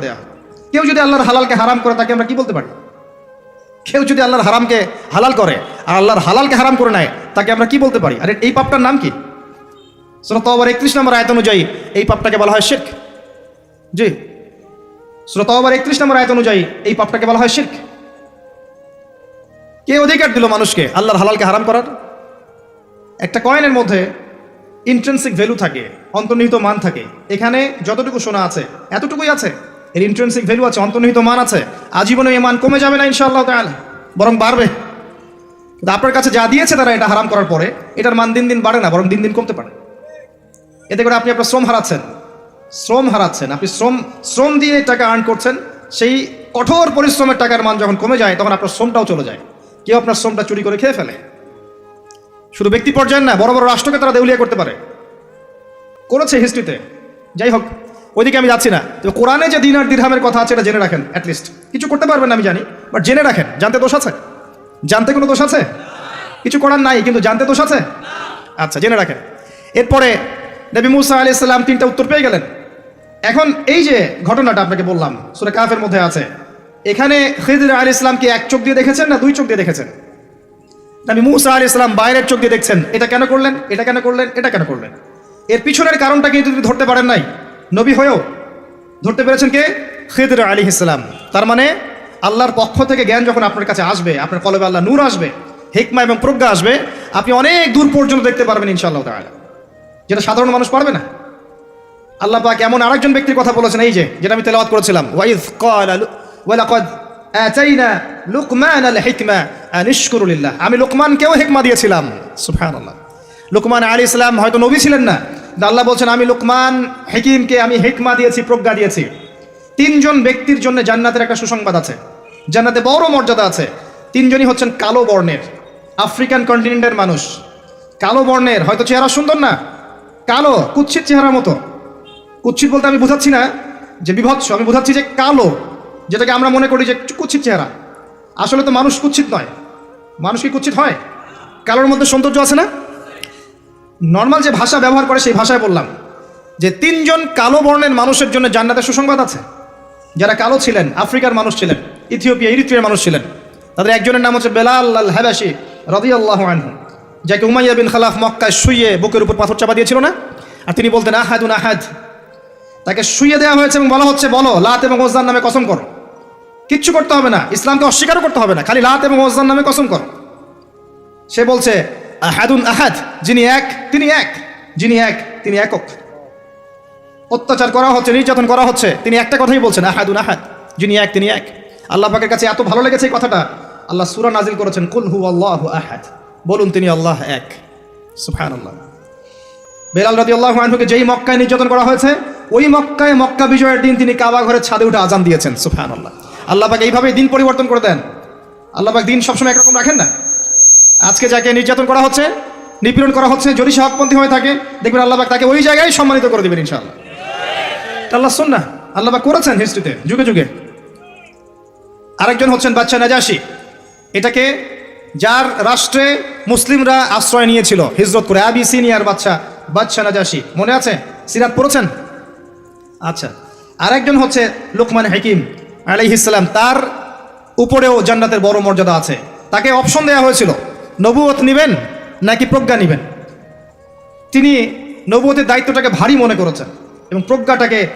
দেওয়া হয় কেউ যদি আল্লাহর হালালকে হারাম করে, তাকে আমরা কি বলতে পারি? কেউ যদি আল্লাহর হারামকে হালাল করে আর আল্লাহর হালালকে হারাম করে নেয়, তাকে আমরা কি বলতে পারি? আর, এই পাপটার নাম কি? সুরত আবার একত্রিশ নম্বর আয়ত অনুযায়ী এই পাপটাকে বলা হয় শির্ক। জি। সুরত আবার একত্রিশ নম্বর আয়ত অনুযায়ী এই পাপটাকে বলা হয় শির্ক। কে অধিকার দিল মানুষকে আল্লাহর হালালকে হারাম করার? একটা কয়েনের মধ্যে ইন্ট্রেন্সিক ভ্যালু থাকে, অন্তর্নিহিত মান থাকে। এখানে যতটুকু শোনা আছে, এতটুকুই আছে। এর ইন্ট্রেন্সিক ভ্যালু আছে, অন্তর্নিহিত মান আছে। আজীবনে এই মান কমে যাবে না ইনশাআল্লাহ তাআলা, বরং বাড়বে। কিন্তু আপনার কাছে যা দিয়েছে তারা এটা হারাম করার পরে, এটার মান দিন দিন বাড়ে না, বরং দিন দিন কমতে পারে। এতে করে আপনি আপনার শ্রম হারাচ্ছেন। শ্রম হারাচ্ছেন। আপনি শ্রম শ্রম দিয়ে টাকা আর্ন করছেন, সেই কঠোর পরিশ্রমের টাকার মান যখন কমে যায়, তখন আপনার শ্রমটাও চলে যায়। কেউ আপনার শ্রমটা চুরি করে খেয়ে ফেলে। শুধু ব্যক্তি পর্যায়ে না, বড় বড় রাষ্ট্রকে তারা দেউলিয়া করতে পারে। করেছে হিস্ট্রিতে যাই হোক ওইদিকে আমি যাচ্ছি না। তো কোরআনে যে দিন আর দিরহামের কথা আছে, এটা জেনে রাখেন অ্যাটলিস্ট কিছু করতে পারবেন না আমি জানি বাট জেনে রাখেন। জানতে দোষ আছে? জানতে কোনো দোষ আছে? কিছু করার নাই, কিন্তু জানতে দোষ আছে? আচ্ছা জেনে রাখেন। এরপরে নবী মুসা আলি সাল্লাম তিনটা উত্তর পেয়ে গেলেন। এখন এই যে ঘটনাটা আপনাকে বললাম, সুরে কাফের মধ্যে আছে, এখানে খিদির আলী ইসলামকে এক চোখ দিয়ে দেখেছেন না দুই চোখ দিয়ে দেখেছেন? নবী মুসা আলী ইসলাম বাইরের চোখ দিয়ে দেখছেন, এটা কেন করলেন, এটা কেন করলেন, এটা কেন করলেন? এর পিছনের কারণটা কিন্তু ধরতে পারেন নাই। নবী হয়েও ধরতে পেরেছেন কে? খিদির আলী ইসলাম তার মানে আল্লাহর পক্ষ থেকে জ্ঞান যখন আপনার কাছে আসবে, আপনার কলবে আল্লাহ নূর আসবে, হেকমা এবং প্রজ্ঞা আসবে, আপনি অনেক দূর পর্যন্ত দেখতে পারবেন ইনশাআল্লাহ যেটা সাধারণ মানুষ পারবে না। আল্লাহ পাক এমন আরেকজন ব্যক্তির কথা বলেছেন, এই যে, যেটা আমি তেলাওয়াত করেছিলাম ওয়াইজ ক্বালা ওয়ালাকাদ লুকমান আল হিকমা আন ইশকুরু লিল্লাহ। আমি লুকমানকেও হিকমা দিয়েছিলাম, সুবহানাল্লাহ। লুকমান আলী ইসলাম হয়তো নবী ছিলেন না আল্লাহ বলছেন, আমি লুকমান হিকিমকে আমি হেকমা দিয়েছি, প্রজ্ঞা দিয়েছি। তিনজন ব্যক্তির জন্য জান্নাতের একটা সুসংবাদ আছে। জান্নাতে বড় মর্যাদা আছে। তিনজনই হচ্ছেন কালো বর্ণের, আফ্রিকান কন্টিনেন্টের মানুষ। কালো বর্ণের, হয়তো চেহারা সুন্দর না, কালো, কুৎসিত চেহারার মতো। কুৎসিত বলতে আমি বোঝাচ্ছি না, যে বিভৎস, আমি বোঝাচ্ছি যে কালো, যেটাকে আমরা মনে করি যে কুৎসিত চেহারা। আসলে তো মানুষ কুচ্ছিত নয়। মানুষ কি কুৎসিত হয়? কালোর মধ্যে সৌন্দর্য আছে না? নর্মাল যে ভাষা ব্যবহার করে সেই ভাষায় বললাম যে তিনজন কালো বর্ণের মানুষের জন্য জান্নাতের সুসংবাদ আছে। যারা কালো ছিলেন, আফ্রিকার মানুষ ছিলেন, ইথিওপিয়া, ইরিত্রিয়ার মানুষ ছিলেন। তাদের একজনের নাম হচ্ছে বেলাল আল হাবাসি রদিয়াল্লাহ আনহু, যাকে উমাইয়া বিন খালাফ মক্কায় শুয়ে বুকের উপর পাথর চাপা দিয়েছিল না? আর তিনি বলতেন, আহাদুন আহাদ। তাকে শুয়ে দেওয়া হয়েছে এবং বলা হচ্ছে, বলো, লাত এবং ওজদার নামে কসম করো। কিচ্ছু করতে হবে না, ইসলামকে অস্বীকারও করতে হবে না, খালি লাত এবং ওজদার নামে কসম করো। সে বলছে আহাদুন আহাদ, যিনি এক, তিনি এক, যিনি এক, তিনি একক। অত্যাচার করা হচ্ছে, নির্যাতন করা হচ্ছে, তিনি একটা কথাই বলছেন, আহাদুন আহাদ, যিনি এক, তিনি এক। আল্লাহ পাকের কাছে এত ভালো লেগেছে এই কথাটা, আল্লাহ সুরা নাজিল করেছেন, কুল হু আল্লাহ আহাদ বলুন তিনি আল্লাহ এক। সুফান আল্লাহ বেলাল রাদি আল্লাহ আনহুকে যেই মক্কায় নির্যাতন করা হয়েছে, ওই মক্কায় মক্কা বিজয়ের দিন তিনি কাবা ঘরের ছাদে উঠে আজান দিয়েছেন সুফান আল্লাহ আল্লাহ পাক এইভাবে দিন পরিবর্তন করে দেন। আল্লাহ পাক দিন সবসময় একরকম রাখেন না? আজকে যাকে নির্যাতন করা হচ্ছে, নিপীড়ন করা হচ্ছে, যদি সে হকপন্থী হয়ে থাকে, দেখবেন আল্লাহবাক তাকে ওই জায়গায় সম্মানিত করে দেবেন ইনশাআল্লাহ। আল্লাহ শুন না আল্লাহবাক করেছেন হিস্ট্রিতে, যুগে যুগে। আরেকজন হচ্ছেন বাচ্চা নাজাসি। এটাকে যার রাষ্ট্রে মুসলিমরা আশ্রয় নিয়েছিল, হিজরত করে। আবি সিনিয়র বাচ্চা বাচ্চা নাজাসি। মনে আছে? সিরাত পড়েছেন? আচ্ছা। আরেকজন হচ্ছে লোকমান হাকিম আলাইহিসাল্লাম তার উপরেও জান্নাতের বড় মর্যাদা আছে। তাকে অপশন দেওয়া হয়েছিল। নবুয়ত নিবেন নাকি প্রজ্ঞা নিবেন? তিনি নবুয়তের দায়িত্বটাকে ভারী মনে করেছেন এবং প্রজ্ঞাটাকে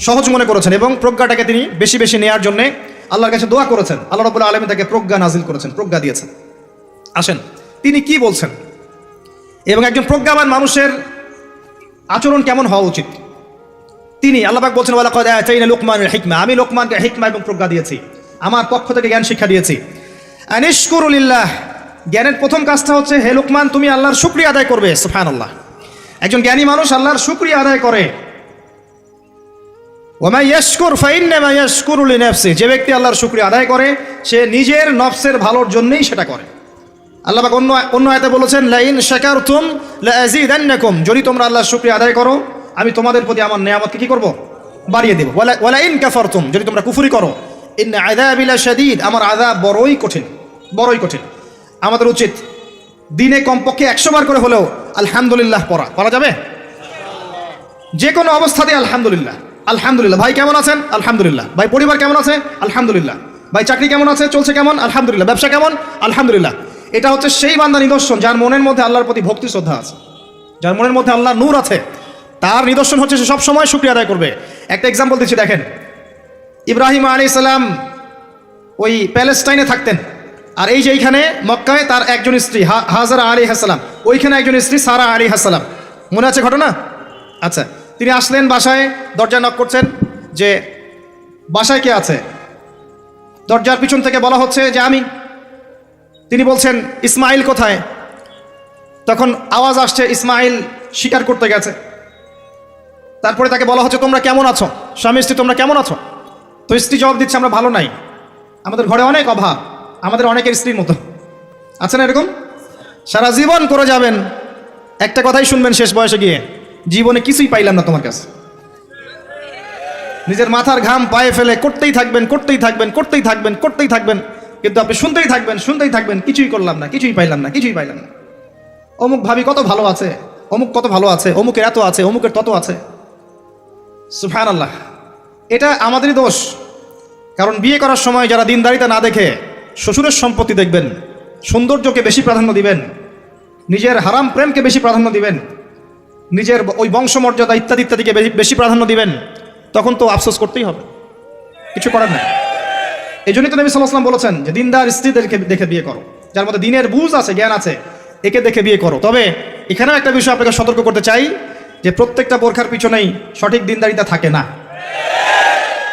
সহজ মনে করেছেন এবং প্রজ্ঞাটাকে তিনি বেশি বেশি নেয়ার জন্য আল্লাহর কাছে দোয়া করেছেন। আল্লাহ রবুল্লা আলমী তাকে প্রজ্ঞা নাজিল করেছেন, প্রজ্ঞা দিয়েছেন। আসেন, তিনি কি বলছেন? এবং একজন প্রজ্ঞাবান মানুষের আচরণ কেমন হওয়া উচিত? তিনি আল্লাহবাক বলছেন ওয়ালা লোকমানের হিকমা। আমি লোকমানকে হিকমা এবং প্রজ্ঞা দিয়েছি। আমার পক্ষ থেকে জ্ঞান শিক্ষা দিয়েছি। আনিশকুরুলিল্লাহ জ্ঞানের প্রথম কাজটা হচ্ছে, হে লোকমান, তুমি আল্লাহর শুক্রিয়া আদায় করবে। সুফান আল্লাহ একজন জ্ঞানী মানুষ আল্লাহর শুক্রিয়া আদায় করে। ওমা ইয়াশকুর, ফাইন্নামা ইয়াশকুরু লিনাফসি। যে ব্যক্তি আল্লাহর শুকরিয়া আদায় করে, সে নিজের নফসের ভালোর জন্যই সেটা করে। আল্লাহ অন্য অন্য আয়াতে বলেছেন, লাইন শাকারতুম লাযিদান্নাকুম যদি তোমরা আল্লাহর শুকরিয়া আদায় করো, আমি তোমাদের প্রতি আমার নিয়ামতকে কি করব? বাড়িয়ে দেব। ওয়ালা ইন কাফারতুম। যদি তোমরা কুফরি করো ইন আযাবি লাশাদীদ। আমার আযাব বড়ই কঠিন বড়ই কঠিন। আমাদের উচিত দিনে কমপক্ষে একশো বার করে হলেও আলহামদুলিল্লাহ পড়া। পড়া যাবে? যে কোনো অবস্থাতে আলহামদুলিল্লাহ। আলহামদুলিল্লাহ। ভাই কেমন আছেন? আলহামদুলিল্লাহ। ভাই পরিবার কেমন আছে? আলহামদুলিল্লাহ। ভাই চাকরি কেমন আছে? চলছে কেমন? আলহামদুলিল্লাহ। ব্যবসা কেমন? আলহামদুলিল্লাহ। এটা হচ্ছে সেই বান্দা নিদর্শন যার মনের মধ্যে আল্লাহর প্রতি ভক্তি শ্রদ্ধা আছে। যার মনের মধ্যে আল্লাহর নূর আছে। তার নিদর্শন হচ্ছে সে সবসময় শুক্রিয়া আদায় করবে। একটা এক্সাম্পল দিচ্ছি, দেখেন। ইব্রাহিম আলী সালাম ওই প্যালেস্টাইনে থাকতেন। আর এই যে এইখানে মক্কায় তার একজন স্ত্রী হাজারা আলী হাসালাম ওইখানে একজন স্ত্রী, সারা আলী হাসালাম মনে আছে ঘটনা? আচ্ছা তিনি আসলেন বাসায় দরজা নক করছেন যে, বাসায় কে আছে? দরজার পিছন থেকে বলা হচ্ছে যে, আমি। তিনি বলছেন, ইসমাইল কোথায়? তখন আওয়াজ আসছে, ইসমাইল শিকার করতে গেছে। তারপরে তাকে বলা হচ্ছে, তোমরা কেমন আছো? স্বামী স্ত্রী, তোমরা কেমন আছো? তো স্ত্রী জবাব দিচ্ছে, আমরা ভালো নাই। আমাদের ঘরে অনেক অভাব। আমাদের অনেকের স্ত্রীর মতো। আছে না এরকম? সারা জীবন করে যাবেন। একটা কথাই শুনবেন শেষ বয়সে গিয়ে, জীবনে কিছুই পাইলাম না তোমার কাছে। নিজের মাথার ঘাম পায়ে ফেলে করতেই থাকবেন করতেই থাকবেন করতেই থাকবেন করতেই থাকবেন। কিন্তু আপনি শুনতেই থাকবেন শুনতেই থাকবেন, কিছুই করলাম না, কিছুই পাইলাম না, কিছুই পাইলাম না। অমুক ভাবি কত ভালো আছে, অমুক কত ভালো আছে, অমুকের এত আছে, অমুকের তত আছে। সুফান আল্লাহ এটা আমাদেরই দোষ। কারণ বিয়ে করার সময় যারা দিনদারিতা না দেখে শ্বশুরের সম্পত্তি দেখবেন, সৌন্দর্যকে বেশি প্রাধান্য দিবেন, নিজের হারাম প্রেমকে বেশি প্রাধান্য দিবেন, নিজের ওই বংশমর্যাদা ইত্যাদি ইত্যাদিকে বেশি- প্রাধান্য দিবেন, তখন তো আফসোস করতেই হবে। কিছু করার নাই। এই জন্যই তো নবী সাল্লাহ বলেছেন যে, দিনদার স্ত্রীদেরকে দেখে বিয়ে করো। যার মধ্যে দিনের বুঝ আছে, জ্ঞান আছে, একে দেখে বিয়ে করো। তবে এখানেও একটা বিষয় আপনাকে সতর্ক করতে চাই, যে প্রত্যেকটা বোরখার পিছনেই সঠিক দিনদারিতা থাকে না।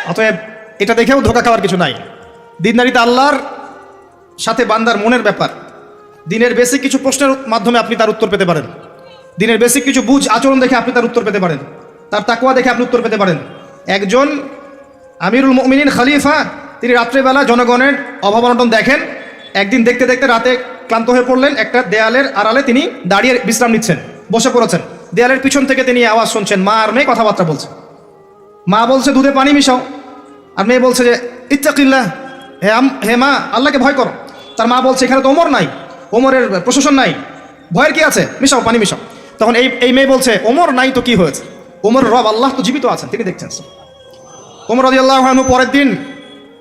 অতএব এটা দেখেও ধোকা খাওয়ার কিছু নাই। দিনদারিতা আল্লাহর সাথে বান্দার মনের ব্যাপার। দিনের বেসিক কিছু প্রশ্নের মাধ্যমে আপনি তার উত্তর পেতে পারেন। দিনের বেসিক কিছু বুঝ আচরণ দেখে আপনি তার উত্তর পেতে পারেন। তার তাকুয়া দেখে আপনি উত্তর পেতে পারেন। একজন আমিরুল মুমিনিন খালিফা, তিনি রাত্রেবেলা জনগণের অভাব অনটন দেখেন। একদিন দেখতে দেখতে রাতে ক্লান্ত হয়ে পড়লেন। একটা দেয়ালের আড়ালে তিনি দাঁড়িয়ে বিশ্রাম নিচ্ছেন, বসে পড়েছেন। দেয়ালের পিছন থেকে তিনি আওয়াজ শুনছেন, মা আর মেয়ে কথাবার্তা বলছে। মা বলছে, দুধে পানি মিশাও। আর মেয়ে বলছে যে ইত্তাকিল্লা হে আম- হে মা, আল্লাহকে ভয় করো। তার মা বলছে, এখানে তো ওমর নাই, ওমরের প্রশাসন নাই, ভয়ের কি আছে? মিশাও, পানি মিশাও। তখন এই এই মেয়ে বলছে, ওমর নাই তো কি হয়েছে? ওমর রব আল্লাহ তো জীবিত আছেন, তিনি দেখছেন। ওমর রদি আল্লাহ পরের দিন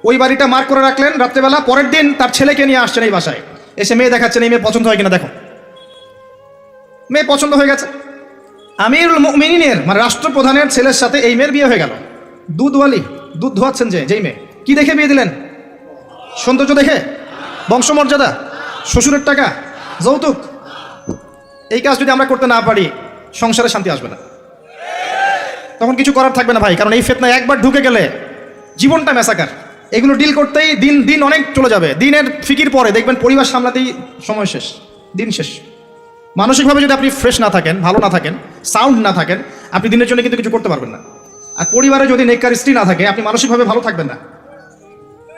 ওই বাড়িটা মার্ক করে রাখলেন, রাত্রেবেলা। পরের দিন তার ছেলেকে নিয়ে আসছেন এই বাসায়। এসে মেয়ে দেখাচ্ছেন, এই মেয়ে পছন্দ হয় কিনা, দেখো। মেয়ে পছন্দ হয়ে গেছে। আমিরুল মিনিনের মানে রাষ্ট্রপ্রধানের ছেলের সাথে এই মেয়ের বিয়ে হয়ে গেল। দুধওয়ালি, দুধ ধোয়াচ্ছেন যে, যেই মেয়ে। কি দেখে বিয়ে দিলেন? সৌন্দর্য দেখে? বংশমর্যাদা, শ্বশুরের টাকা, যৌতুক। এই কাজ যদি আমরা করতে না পারি, সংসারে শান্তি আসবে না। তখন কিছু করার থাকবে না ভাই, কারণ এই ফেতনা একবার ঢুকে গেলে জীবনটা মেসাকার এগুলো ডিল করতেই দিন দিন অনেক চলে যাবে। দিনের ফিকির পরে দেখবেন পরিবার সামলাতেই সময় শেষ, দিন শেষ। মানসিকভাবে যদি আপনি ফ্রেশ না থাকেন, ভালো না থাকেন সাউন্ড না থাকেন, আপনি দিনের জন্য কিন্তু কিছু করতে পারবেন না। আর পরিবারে যদি নেককার স্ত্রী না থাকে, আপনি মানসিকভাবে ভালো থাকবেন না।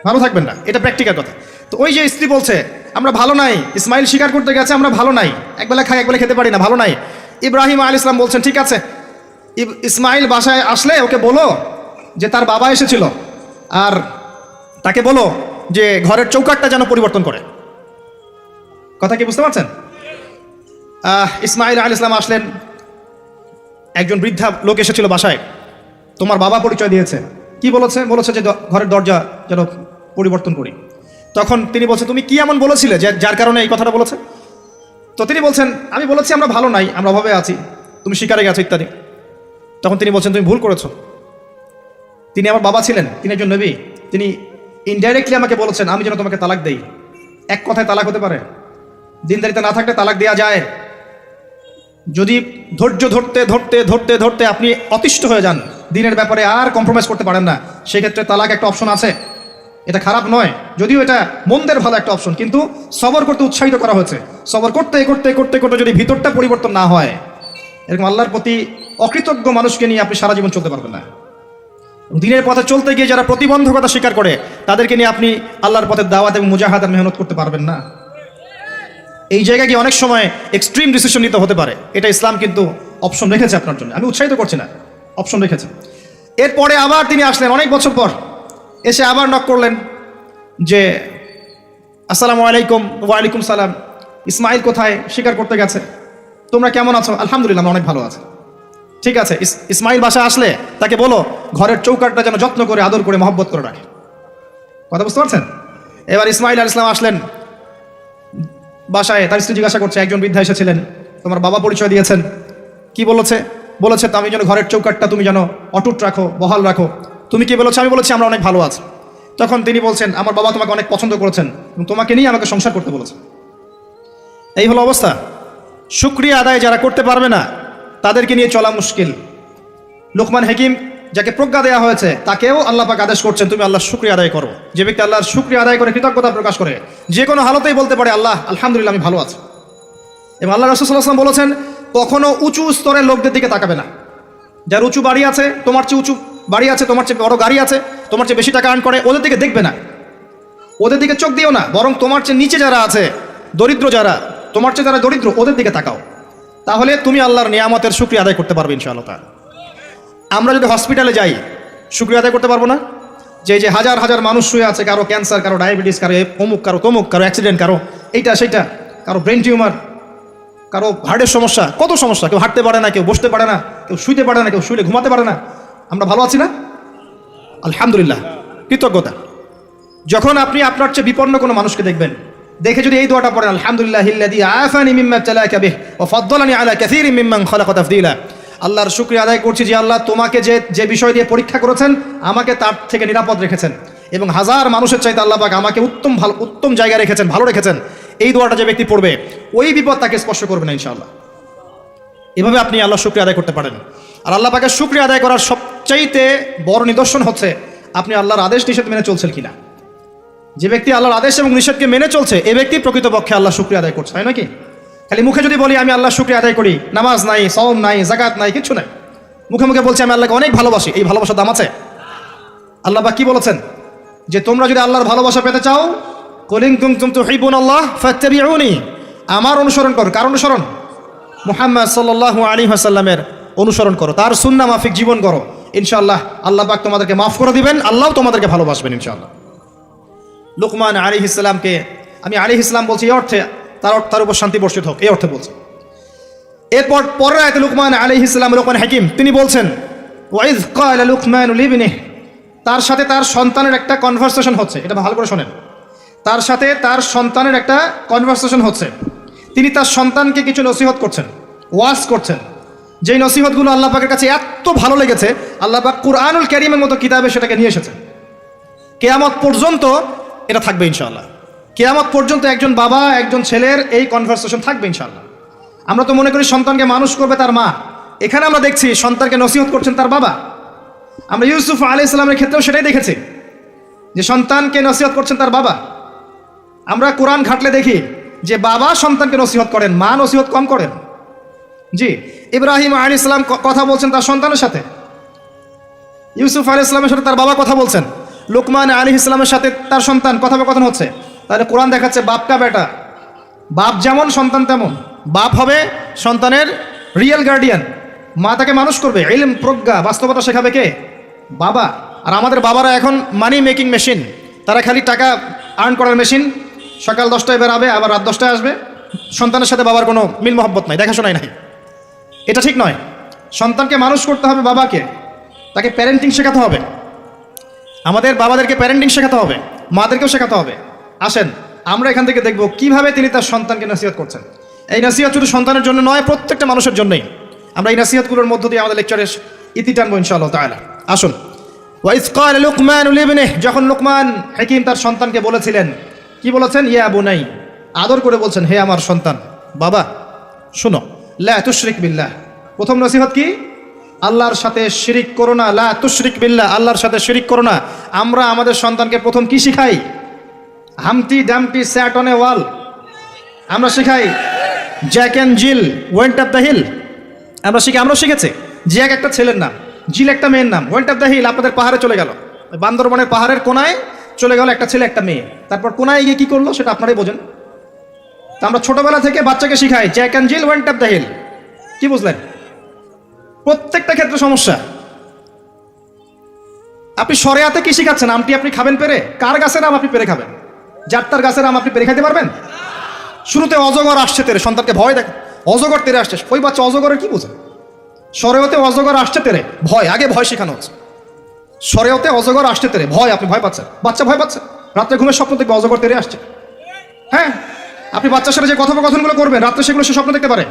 ভালো থাকবেন না এটা প্র্যাকটিক্যাল কথা। তো ওই যে স্ত্রী বলছে আমরা ভালো নাই ইসমাইল স্বীকার করতে গেছে আমরা ভালো নাই একবেলা খাই একবেলা খেতে পারি না ভালো নাই। ইব্রাহিম আল ইসলাম বলছেন ঠিক আছে ইসমাইল বাসায় আসলে ওকে বলো যে তার বাবা এসেছিল আর তাকে বলো যে ঘরের চৌকাটটা যেন পরিবর্তন করে। কথা কি বুঝতে পারছেন? আহ, ইসমাইল আল ইসলাম আসলেন একজন বৃদ্ধা লোক এসেছিল বাসায় তোমার বাবা পরিচয় দিয়েছে। কি বলেছে? বলেছে যে ঘরের দরজা যেন পরিবর্তন করি। তখন তিনি বলছেন তুমি কি এমন বলেছিলে যে যার কারণে এই কথাটা বলেছে? তো তিনি বলছেন, আমি বলেছি আমরা ভালো নাই, আমরা অভাবে আছি, তুমি শিকারে গেছো, ইত্যাদি। তখন তিনি বলছেন, তুমি ভুল করেছ। তিনি আমার বাবা ছিলেন, তিনি একজন নবী। তিনি ইনডাইরেক্টলি আমাকে বলেছেন, আমি যেন তোমাকে তালাক দেই। এক কথায় তালাক হতে পারে। দিনদারিতা না থাকলে তালাক দেওয়া যায়। যদি ধৈর্য ধরতে ধরতে ধরতে ধরতে আপনি অতিষ্ঠ হয়ে যান, দিনের ব্যাপারে আর কম্প্রোমাইজ করতে পারেন না, সেক্ষেত্রে তালাক একটা অপশন আছে। এটা খারাপ নয়। যদিও এটা মন্দের ভালো একটা অপশন কিন্তু সবর করতে উৎসাহিত করা হয়েছে। সবর করতে করতে করতে করতে যদি ভিতরটা পরিবর্তন না হয়, এরকম আল্লাহর প্রতি অকৃতজ্ঞ মানুষকে নিয়ে আপনি সারা জীবন চলতে পারবেন না। দিনের পথে চলতে গিয়ে যারা প্রতিবন্ধকতা স্বীকার করে, তাদেরকে নিয়ে আপনি আল্লাহর পথে দাওয়াত এবং মুজাহাদ মেহনত করতে পারবেন না। এই জায়গায় গিয়ে অনেক সময় এক্সট্রিম ডিসিশন নিতে হতে পারে। এটা ইসলাম কিন্তু অপশন রেখেছে আপনার জন্য। আমি উৎসাহিত করছি না। অপশন রেখেছে। এরপরে আবার তিনি আসলেন, অনেক বছর পর। এসে আবার নক করলেন যে, আসসালামু আলাইকুম, ওয়ালাইকুম সালাম। ইসমাইল কোথায়? স্বীকার করতে গেছে। তোমরা কেমন আছো? আলহামদুলিল্লাহ অনেক ভালো আছি। ঠিক আছে ইসমাইল বাসা আসলে তাকে বলো, ঘরের চৌকাটটা যেন যত্ন করে, আদর করে, মহব্বত করে রাখে। কথা বুঝতে পারছেন? এবার ইসমাইল আল ইসলাম আসলেন। বাসায় তার স্ত্রী জিজ্ঞাসা করছে, একজন বৃদ্ধা এসেছিলেন, তোমার বাবা পরিচয় দিয়েছেন? কি বলেছে? বলেছে, তো আমি যেন ঘরের চৌকাটটা তুমি যেন অটুট রাখো, বহাল রাখো। তুমি কি? বলেছ, আমি বলেছি, আমরা অনেক ভালো আছি। তখন তিনি বলছেন, আমার বাবা তোমাকে অনেক পছন্দ করেছেন এবং তোমাকে নিয়ে আমাকে সংসার করতে বলেছে। এই হলো অবস্থা। শুক্রিয়া আদায় যারা করতে পারবে না, তাদেরকে নিয়ে চলা মুশকিল। লোকমান হাকিম যাকে প্রজ্ঞা দেওয়া হয়েছে, তাকেও আল্লাহ পাক আদেশ করছেন, তুমি আল্লাহ শুক্রিয়া আদায় করো। যে ব্যক্তি আল্লাহর শুক্রিয়া আদায় করে কৃতজ্ঞতা প্রকাশ করে, যে কোনো হালতেই বলতে পারে, আল্লাহ, আলহামদুলিল্লাহ, আমি ভালো আছি। এবং আল্লাহ রসুল্লাহাম বলেছেন, কখনো উঁচু স্তরের লোকদের দিকে তাকাবে না। যার উঁচু বাড়ি আছে, তোমার চেয়ে উঁচু বাড়ি আছে, তোমার চেয়ে বড় গাড়ি আছে, তোমার চেয়ে বেশি টাকা আর্ন করে, ওদের দিকে দেখবে না। ওদের দিকে চোখ দিও না, বরং তোমার চেয়ে নিচে যারা আছে, দরিদ্র যারা, তোমার চেয়ে যারা দরিদ্র, ওদের দিকে তাকাও। তাহলে তুমি আল্লাহর নিয়ামতের শুক্রিয়া আদায় করতে পারবে ইনশাআল্লাহ। আমরা যদি হসপিটালে যাই, শুক্রিয়া আদায় করতে পারব না? যে যে হাজার হাজার মানুষ শুয়ে আছে, কারও ক্যান্সার কারও ডায়াবেটিস কারও অমুক, কারও তমুক, কারও অ্যাক্সিডেন্ট কারও এইটা সেইটা, কারও ব্রেন টিউমার কারও হার্টের সমস্যা, কত সমস্যা, কেউ হাঁটতে পারে না, কেউ বসতে পারে না, কেউ শুইতে পারে না, কেউ শুইলে ঘুমাতে পারে না। আমরা ভালো আছি না? আলহামদুলিল্লাহ, কৃতজ্ঞতা। যখন আপনি আপনার চেয়ে বিপন্ন কোনো মানুষকে দেখবেন, দেখে যদি এই দোয়াটা পড়েন, আলহামদুলিল্লাহ তাফদীলা। আল্লাহর শুকরিয়া আদায় করছি যে আল্লাহ তোমাকে যে যে বিষয় দিয়ে পরীক্ষা করেছেন, আমাকে তার থেকে নিরাপদ রেখেছেন এবং হাজার মানুষের চাইতে আল্লাহ পাক আমাকে উত্তম ভালো, উত্তম জায়গায় রেখেছেন, ভালো রেখেছেন। এই দোয়াটা যে ব্যক্তি পড়বে, ওই বিপদ তাকে স্পর্শ করবে না ইনশাআল্লাহ। এভাবে আপনি আল্লাহ শুক্রিয়া আদায় করতে পারেন। আর আল্লাহ পাকে শুক্রিয়া আদায় করার সবচাইতে বড় নিদর্শন হচ্ছে, আপনি আল্লাহর আদেশ নিষেধ মেনে চলছেন কিনা? যে ব্যক্তি আল্লাহর আদেশ এবং নিষেধকে মেনে চলছে, এ ব্যক্তি প্রকৃতপক্ষে আল্লাহ শুক্রিয়া আদায় করছে হয় নাকি খালি মুখে যদি বলি, আমি আল্লাহ শুক্রিয়া আদায় করি, নামাজ নাই সওম নাই জাকাত নাই কিছু নাই। মুখে মুখে বলছি, আমি আল্লাহকে অনেক ভালোবাসি। এই ভালোবাসার দাম আছে? আল্লাহ বা কি বলেছেন? যে তোমরা যদি আল্লাহর ভালোবাসা পেতে চাও, কলিং তুম তুম তো হিবুন আল্লাহ ফাত্তাবিউনি। আমার অনুসরণ কর। কার অনুসরণ? মুহাম্মদ সাল্লাল্লাহু আলী হাসাল্লামের অনুসরণ করো। তার সুন্না মাফিক জীবন করো ইনশাআল্লাহ আল্লাহ পাক তোমাদেরকে মাফ করে দিবেন, আল্লাহ তোমাদেরকে ভালোবাসবেন ইনশাআল্লাহ। লুকমান আলী ইসলামকে আমি আলী ইসলাম বলছি, এই অর্থে তার অর্থ, তার উপর শান্তি বর্ষিত হোক, এই অর্থে বলছি। এরপর পরের আয়তে লুকমান আলী ইসলাম লুকমান হাকিম, তিনি বলছেন, ওয়াইজ কয়লা লুকমান লিবিনে তার সাথে তার সন্তানের একটা কনভারসেশন হচ্ছে। এটা ভালো করে শোনেন। তার সাথে তার সন্তানের একটা কনভারসেশন হচ্ছে। তিনি তার সন্তানকে কিছু নসিহত করছেন, ওয়াজ করছেন। যেই নসিহতগুলো আল্লাহ পাকের কাছে এত ভালো লেগেছে, আল্লাহ পাক কুরআনুল ক্যারিমের মতো কিতাবে সেটাকে নিয়ে এসেছে। কেয়ামত পর্যন্ত এটা থাকবে ইনশাআল্লাহ। কেয়ামত পর্যন্ত একজন বাবা, একজন ছেলের এই কনভারসেশন থাকবে ইনশাআল্লাহ। আমরা তো মনে করি সন্তানকে মানুষ করবে তার মা। এখানে আমরা দেখছি সন্তানকে নসিহত করছেন তার বাবা। আমরা ইউসুফ আলি ইসলামের ক্ষেত্রেও সেটাই দেখেছি, যে সন্তানকে নসিহত করছেন তার বাবা। আমরা কোরআন ঘাটলে দেখি যে বাবা সন্তানকে নসিহত করেন, মা নসিহত কম করেন। জি, ইব্রাহিম আলী ইসলাম কথা বলছেন তার সন্তানের সাথে। ইউসুফ আলী ইসলামের সাথে তার বাবা কথা বলছেন। লোকমান আলী ইসলামের সাথে তার সন্তান কথোপকথন হচ্ছে। তাহলে কোরআন দেখাচ্ছে, বাপটা বেটা। বাপ যেমন, সন্তান তেমন। বাপ হবে সন্তানের রিয়েল গার্ডিয়ান মা তাকে মানুষ করবে। এলিম প্রজ্ঞা, বাস্তবতা শেখাবে কে? বাবা। আর আমাদের বাবারা এখন মানি মেকিং মেশিন তারা খালি টাকা আর্ন করার মেশিন সকাল দশটায় বেরাবে আবার রাত দশটায় আসবে। সন্তানের সাথে বাবার কোনো মিল মহব্বত নাই, দেখাশোনাই নাই। এটা ঠিক নয়। সন্তানকে মানুষ করতে হবে বাবাকে। তাকে প্যারেন্টিং শেখাতে হবে। আমাদের বাবাদেরকে প্যারেন্টিং শেখাতে হবে। মাদেরকেও শেখাতে হবে। আসেন, আমরা এখান থেকে দেখব কীভাবে তিনি তার সন্তানকে নসিহত করছেন। এই নসিহত শুধু সন্তানের জন্য নয়, প্রত্যেকটা মানুষের জন্যই। আমরা এই নসিহতগুলোর মধ্য দিয়ে আমাদের লেকচারের ইতি টানবো ইনশাআল্লাহ তাআলা। আসুন। ওয়াইজ ক্বালা লুকমান লিবনে যখন লুকমান হাকিম তার সন্তানকে বলেছিলেন, কি বলেছেন? ইয়া বুনাই, আদর করে বলছেন, হে আমার সন্তান, বাবা, শুনো লা তুশরিক বিল্লাহ। প্রথম নসিহত কি? আল্লাহর সাথে শিরিক করো না, লা তুশরিক বিল্লাহ, আল্লাহর সাথে শিরিক করো না। আমরা আমাদের সন্তানকে প্রথম কি শিখাই? Humpty Dumpty sat on a wall. আমরা শিখাই, Jack and Jill, went up the hill. আমরা শিখি, আমরাও শিখেছি। জ্যাক একটা ছেলের নাম, জিল একটা মেয়ের নাম, ওয়েন্ট অফ দ্য হিল আপনাদের পাহাড়ে চলে গেল। বান্দরবনের পাহাড়ের কোনায় চলে গেল একটা ছেলে, একটা মেয়ে। তারপর কোনায় গিয়ে কী করল সেটা আপনারাই বোঝেন। আমরা ছোটবেলা থেকে বাচ্চাকে শিখাই Jack and Jill went up the hill কি বুঝলেন? প্রত্যেকটা ক্ষেত্রে সমস্যা। আপনি সরেয়াতে কি শিখাচ্ছেন? আমটি আপনি খাবেন পেরে? কার গাছের আম আপনি পেরে খাবেন? যার তার গাছের আম আপনি পেরে খাইতে পারবেন? শুরুতে অজগর আসছে তেরে, সন্তানকে ভয় দেখ অজগর তেরে আসছে। ওই বাচ্চা অজগরের কি বোঝে? সরেওতে অজগর আসছে তেরে, ভয়, আগে ভয় শেখানো হচ্ছে। সরেওতে অজগর আসছে তেরে, ভয়, আপনি ভয় পাচ্ছেন। বাচ্চা ভয় পাচ্ছে? রাত্রে ঘুমের স্বপ্ন দেখবে অজগর তেরে আসছে। হ্যাঁ? আপনি বাচ্চার সাথে যে কথোপকথনগুলো করবেন, রাত্রে সেগুলো সে স্বপ্ন দেখতে পারে।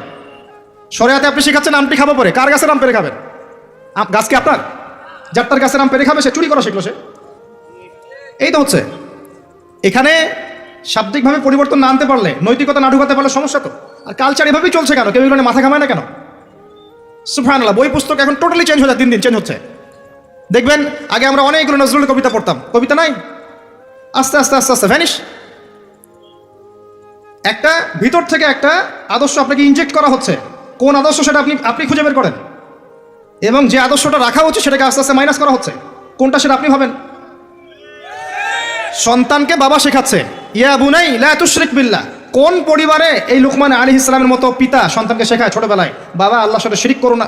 সরেয়াতে আপনি শেখাচ্ছেন আমটি খাব পরে। কার গাছের আম পেরে খাবেন? গাছ কি আপনার? যার তার গাছের আম পেরে খাবে সে? চুরি করা শিখলো সে। এই তো হচ্ছে। এখানে শাব্দিকভাবে পরিবর্তন না আনতে পারলে, নৈতিকতা না ঢুকাতে পারলে সমস্যা তো? আর কালচার এভাবেই চলছে কেন? কেউ এগুলো মাথা ঘামায় না কেন? সুফানাল্লাহ বই, পুস্তক এখন টোটালি চেঞ্জ হয়ে যায়, দিন দিন চেঞ্জ হচ্ছে। দেখবেন, আগে আমরা অনেকগুলো নজরুল কবিতা পড়তাম। কবিতা নাই? আস্তে আস্তে আস্তে আস্তে ভ্যানিশ একটা ভিতর থেকে একটা আদর্শ আপনাকে ইনজেক্ট করা হচ্ছে। কোন আদর্শ সেটা আপনি আপনি খুঁজে বের করেন। এবং যে আদর্শটা রাখা হচ্ছে সেটাকে আস্তে আস্তে মাইনাস করা হচ্ছে। কোনটা সেটা আপনি ভাবেন? সন্তানকে বাবা শেখাচ্ছে। ইয়া বুনাই, লা তুশরিক বিল্লাহ। কোন পরিবারে এই লুকমান আলী ইসলামের মতো পিতা সন্তানকে শেখায় ছোটবেলায়? বাবা আল্লাহর সাথে শিরিক করো না।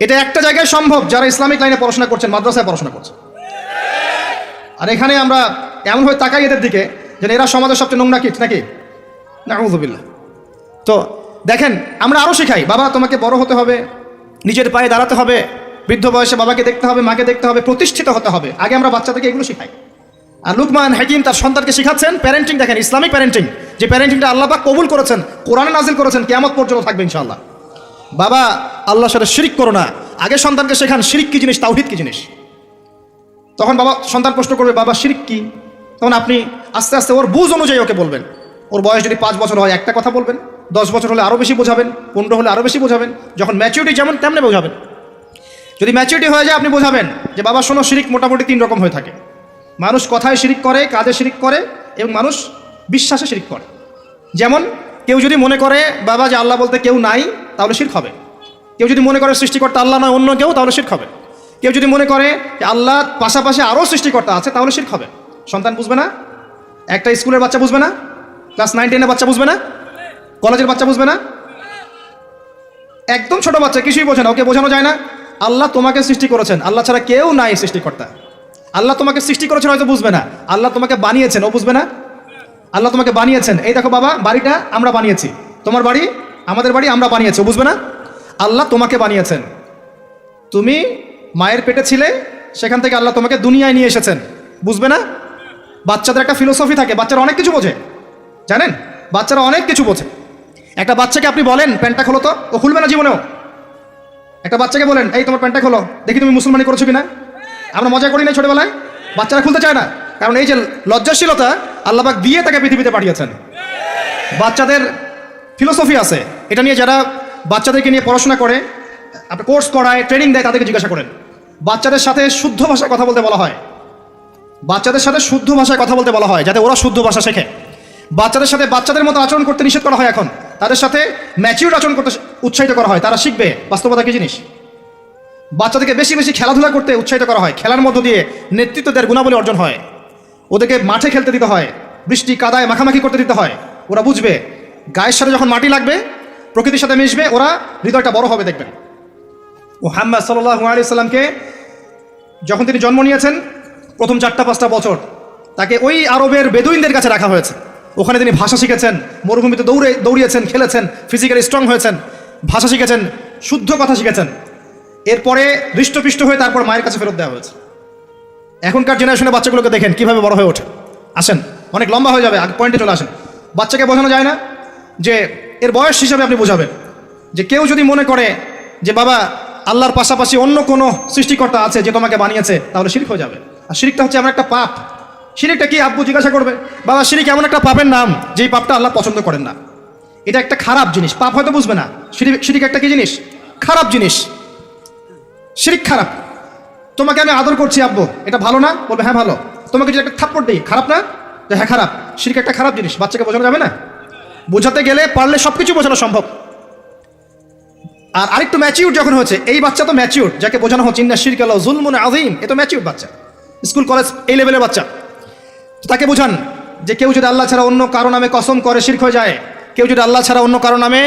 এটা একটা জায়গায় সম্ভব যারা ইসলামিক লাইনে পড়াশোনা করছেন, মাদ্রাসায় পড়াশোনা করছেন। আর এখানে আমরা এমনভাবে তাকাই এদের দিকে যে এরা সমাজের সবচেয়ে নোংরা কিট নাকি? না তো দেখেন, আমরা আরও শেখাই, বাবা তোমাকে বড় হতে হবে, নিজের পায়ে দাঁড়াতে হবে, বৃদ্ধ বয়সে বাবাকে দেখতে হবে, মাকে দেখতে হবে, প্রতিষ্ঠিত হতে হবে। আগে আমরা বাচ্চাদেরকে এগুলো শেখাই। আর লুকমান হাকিম তার সন্তানকে শেখাচ্ছেন প্যারেন্টিং দেখেন, ইসলামিক প্যারেন্টিং যে প্যারেন্টিংটা আল্লাহ পাক কবুল করেছেন, কোরআনে নাজিল করেছেন কেমন পর্যন্ত থাকবে ইনশাআল্লাহ। বাবা আল্লাহ সাথে শিরিক করো না। আগে সন্তানকে শেখান, শিরিক কি জিনিস, তাওহিদ কি জিনিস? তখন বাবা সন্তান প্রশ্ন করবে, বাবা, শিরিক কি? তখন আপনি আস্তে আস্তে ওর বুঝ অনুযায়ী ওকে বলবেন। ওর বয়স যদি পাঁচ বছর হয়, একটা কথা বলবেন। দশ বছর হলে আরও বেশি বোঝাবেন, পনেরো হলে আরও বেশি বোঝাবেন। যখন ম্যাচিউরিটি যেমন তেমনি বোঝাবেন। যদি ম্যাচিউরিটি হয়ে যায়, আপনি বোঝাবেন যে, বাবা, শোনো, শিরিক মোটামুটি তিন রকম হয়ে থাকে। মানুষ কথায় শিরিক করে, কাজে শিরিক করে এবং মানুষ বিশ্বাসে শিরিক করে। যেমন, কেউ যদি মনে করে, বাবা, যে আল্লাহ বলতে কেউ নাই, তাহলে শির্ক হবে। কেউ যদি মনে করে, সৃষ্টিকর্তা আল্লাহ নয়, অন্য কেউ, তাহলে শির্ক হবে। কেউ যদি মনে করে যে, আল্লাহ পাশাপাশি আরও সৃষ্টিকর্তা আছে, তাহলে শির্ক হবে। সন্তান বুঝবে না? একটা স্কুলের বাচ্চা বুঝবে না? ক্লাস নাইন, টেনের বাচ্চা বুঝবে না? কলেজের বাচ্চা বুঝবে না? একদম ছোট বাচ্চা, কিছুই বোঝে না, ওকে বোঝানো যায় না। আল্লাহ তোমাকে সৃষ্টি করেছেন। আল্লাহ ছাড়া কেউ নাই সৃষ্টিকর্তা। আল্লাহ তোমাকে সৃষ্টি করেছেন হয়তো বুঝবে না। আল্লাহ তোমাকে বানিয়েছেন, ও বুঝবে না? আল্লাহ তোমাকে বানিয়েছেন। এই দেখো বাবা, বাড়িটা আমরা বানিয়েছি। তোমার বাড়ি? আমাদের বাড়ি আমরা বানিয়েছি, ও বুঝবে না? আল্লাহ তোমাকে বানিয়েছেন। তুমি মায়ের পেটে ছিলে, সেখান থেকে আল্লাহ তোমাকে দুনিয়ায় নিয়ে এসেছেন। বুঝবে না? বাচ্চাদের একটা ফিলোসফি থাকে, বাচ্চারা অনেক কিছু বোঝে। জানেন? বাচ্চারা অনেক কিছু বোঝে। একটা বাচ্চাকে আপনি বলেন, প্যান্টটা খোলো তো। ও খুলবে না জীবনেও। একটা বাচ্চাকে বলেন, এই, তোমার প্যান্টটা খোলো। দেখি তুমি মুসলমানি করেছ কিনা? আমরা মজা করি না ছোটবেলায়? বাচ্চারা খুলতে চায় না। কারণ এই যে লজ্জাশীলতা, আল্লাহবাক দিয়ে তাকে পৃথিবীতে পাঠিয়েছেন। বাচ্চাদের ফিলোসফি আছে। এটা নিয়ে যারা বাচ্চাদেরকে নিয়ে পড়াশোনা করে আপনার কোর্স করায় ট্রেনিং দেয়, তাদেরকে জিজ্ঞাসা করেন। বাচ্চাদের সাথে শুদ্ধ ভাষায় কথা বলতে বলা হয়। বাচ্চাদের সাথে শুদ্ধ ভাষায় কথা বলতে বলা হয়, যাতে ওরা শুদ্ধ ভাষা শেখে। বাচ্চাদের সাথে বাচ্চাদের মতো আচরণ করতে নিষেধ করা হয় এখন। তাদের সাথে ম্যাচিউর আচরণ করতে উৎসাহিত করা হয়, তারা শিখবে। বাস্তবতা কি জিনিস? বাচ্চাদেরকে বেশি বেশি খেলাধুলা করতে উৎসাহিত করা হয়, খেলার মধ্য দিয়ে নেতৃত্ব দেওয়ার গুণাবলী অর্জন হয়। ওদেরকে মাঠে খেলতে দিতে হয়, বৃষ্টি, কাদায় মাখামাখি করতে দিতে হয়। ওরা বুঝবে, গায়ের সাথে যখন মাটি লাগবে, প্রকৃতির সাথে মিশবে, ওরা হৃদয়টা বড় হবে, দেখবেন। মোহাম্মদ সাল্লাহ আলি সাল্লামকে যখন তিনি জন্ম নিয়েছেন প্রথম চারটা, পাঁচটা বছর তাকে ওই আরবের বেদুইনদের কাছে রাখা হয়েছে। ওখানে তিনি ভাষা শিখেছেন, মরুভূমিতে দৌড়ে, দৌড়িয়েছেন, খেলেছেন ফিজিক্যালি স্ট্রং হয়েছেন, ভাষা শিখেছেন, শুদ্ধ কথা শিখেছেন। এরপরে হৃষ্টপৃষ্ট হয়ে তারপর মায়ের কাছে ফেরত দেওয়া হয়েছে। এখনকার জেনারেশনে বাচ্চাগুলোকে দেখেন, কীভাবে বড় হয়ে ওঠে। আসেন, অনেক লম্বা হয়ে যাবে, আগে পয়েন্টে চলে আসেন। বাচ্চাকে বোঝানো যায় না যে এর বয়স হিসাবে আপনি বোঝাবেন। যে কেউ যদি মনে করে যে, বাবা, আল্লাহর পাশাপাশি অন্য কোনো সৃষ্টিকর্তা আছে যে তোমাকে বানিয়েছে, তাহলে শিরিক হয়ে যাবে। আর শিরিকটা হচ্ছে এমন একটা পাপ। শিরিকটা কি আব্বু জিজ্ঞাসা করবে? বাবা, শিরিক এমন একটা পাপের নাম, যেই পাপটা আল্লাহ পছন্দ করেন না। এটা একটা খারাপ জিনিস, পাপ হয়তো বুঝবে না। শিরিক শিরিক একটা কি জিনিস? খারাপ জিনিস। শিরিক খারাপ। তোমাকে আমি আদর করছি আব্বু। এটা ভালো না? বলবে হ্যাঁ ভালো। তোমাকে যদি একটা থাপ্পড় দিই, খারাপ না? যে হ্যাঁ খারাপ। শিরিক একটা খারাপ জিনিস, বাচ্চাকে বোঝানো যাবে না? বোঝাতে গেলে পারলে সব কিছু বোঝানো সম্ভব। আর আরেকটু ম্যাচিউর যখন হচ্ছে এই বাচ্চা তো ম্যাচিউর যাকে বোঝানো হচ্ছে, ইন্না শিরক আল্লাহ জুলমুন আজিম এ তো ম্যাচিউর বাচ্চা। স্কুল, কলেজ, এই লেভেলের বাচ্চা। তাকে বোঝান যে কেউ যদি আল্লাহ ছাড়া অন্য কারও নামে কসম করে শির্ক হয়ে যায়, কেউ যদি আল্লাহ ছাড়া অন্য কারও নামে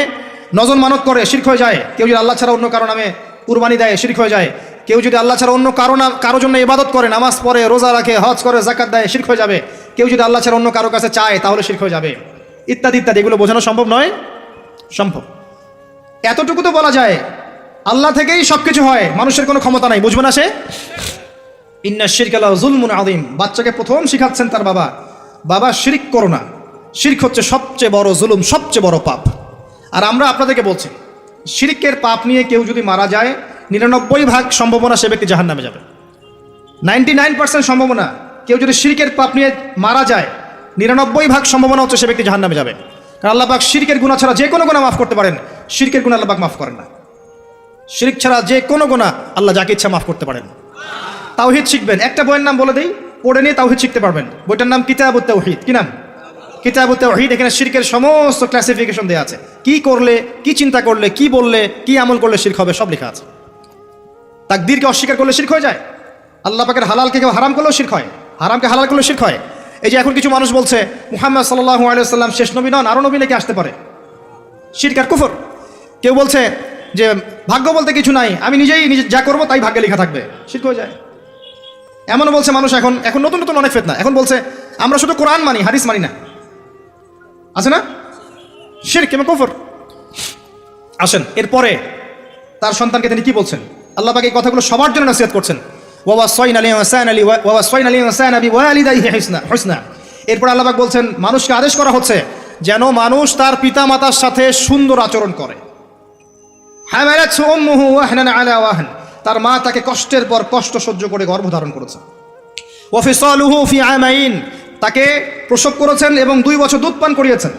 নজন মানত করে শির্ক হয়ে যায়, কেউ যদি আল্লাহ ছাড়া অন্য কারও নামে কুরবানি দেয়, শির্ক হয়ে যায়, কেউ যদি আল্লাহ ছাড়া অন্য কারও নাম কারও জন্য ইবাদত করে, নামাজ পড়ে, রোজা রাখে, হজ করে জাকাত দেয়, শির্ক হয়ে যাবে। কেউ যদি আল্লাহ ছাড়া অন্য কারও কাছে চায়, তাহলে শির্ক হয়ে যাবে। ইত্যাদি ইত্যাদি, এগুলো বোঝানো সম্ভব নয়? সম্ভব। এতটুকু তো বলা যায়, আল্লাহ থেকেই সব কিছু হয়, মানুষের কোনো ক্ষমতা নাই, বুঝবে না সে? ইন্না শিরকালা জুলমুন আদিম বাচ্চাকে প্রথম শিখাচ্ছেন তার বাবা। বাবা, শিরিক করো না। শিরিক হচ্ছে সবচেয়ে বড় জুলুম, সবচেয়ে বড় পাপ। আর আমরা আপনাদেরকে বলছি, শিরিকের পাপ নিয়ে কেউ যদি মারা যায়, নিরানব্বই ভাগ সম্ভাবনা সে ব্যক্তি জাহান নামে যাবে। নাইনটি নাইন পার্সেন্ট সম্ভাবনা, কেউ যদি শিরিকের পাপ নিয়ে মারা যায়, নিরানব্বই ভাগ সম্ভাবনা হচ্ছে সে ব্যক্তি জাহান নামে যাবে। কারণ আল্লাহ পাক শিরিকের গুণা ছাড়া যে কোনো গুণা মাফ করতে পারেন। শিরিকের গুণা আল্লাহ পাক মাফ করেন না। শিরিক ছাড়া যে কোনো গুণা আল্লাহ যাকে ইচ্ছা মাফ করতে পারেন। তাওহিদ শিখবেন। একটা বইয়ের নাম বলে দিই, পড়ে নিয়ে তাওহিদ শিখতে পারবেন। বইটার নাম কিতাবুত তাওহিদ। কি নাম? কিতাবুত তাওহিদ, এখানে শিরকের সমস্ত ক্লাসিফিকেশন দেওয়া আছে। কি করলে, কি চিন্তা করলে, কি বললে, কি আমল করলে শিরক হবে, সব লেখা আছে। তাকদীরকে অস্বীকার করলে শিরক হয়ে যায়? আল্লাহ পাকের হালালকে কেউ হারাম করলেও শিরক হয়? হারামকে হালাল করলেও শিরক হয়? এই যে এখন কিছু মানুষ বলছে, মুহাম্মদ সাল্লাহ আলাইসাল্লাম শেষ নবী নন আরও নবী নাকি আসতে পারে? শিরক আর কুফর। কেউ বলছে যে, ভাগ্য বলতে কিছু নাই, আমি নিজেই নিজে যা করব তাই ভাগ্যে লেখা থাকবে। শিরক হয়ে যায়। এমনও বলছে মানুষ এখন এখন নতুন নতুন অনেক ফেতনা। এখন বলছে, আমরা শুধু কোরআন মানি, হাদিস মানি না। আছে না? শিরক এবং কুফর। আসেন, এরপরে তার সন্তানকে তিনি কি বলছেন? আল্লাহ পাক এই কথাগুলো সবার জন্য নসিহত করছেন। ওয়া সয়ন আলী হাসান আলী ওয়া সয়ন আলী হাসান আবি ওয়ালিদাইহি হুসনা। হুসনা এরপর আল্লাহ পাক বলছেন, মানুষকে আদেশ করা হচ্ছে যেন মানুষ তার পিতামাতার সাথে সুন্দর আচরণ করে। হামালাতহু তার মা তাকে কষ্টের পর কষ্ট সহ্য করে গর্ভধারণ করেছে। ওয়াফিসালুহু ফি আমাইন, তাকে প্রসব করেছেন এবং দুই বছর দুধ পান করিয়েছেন।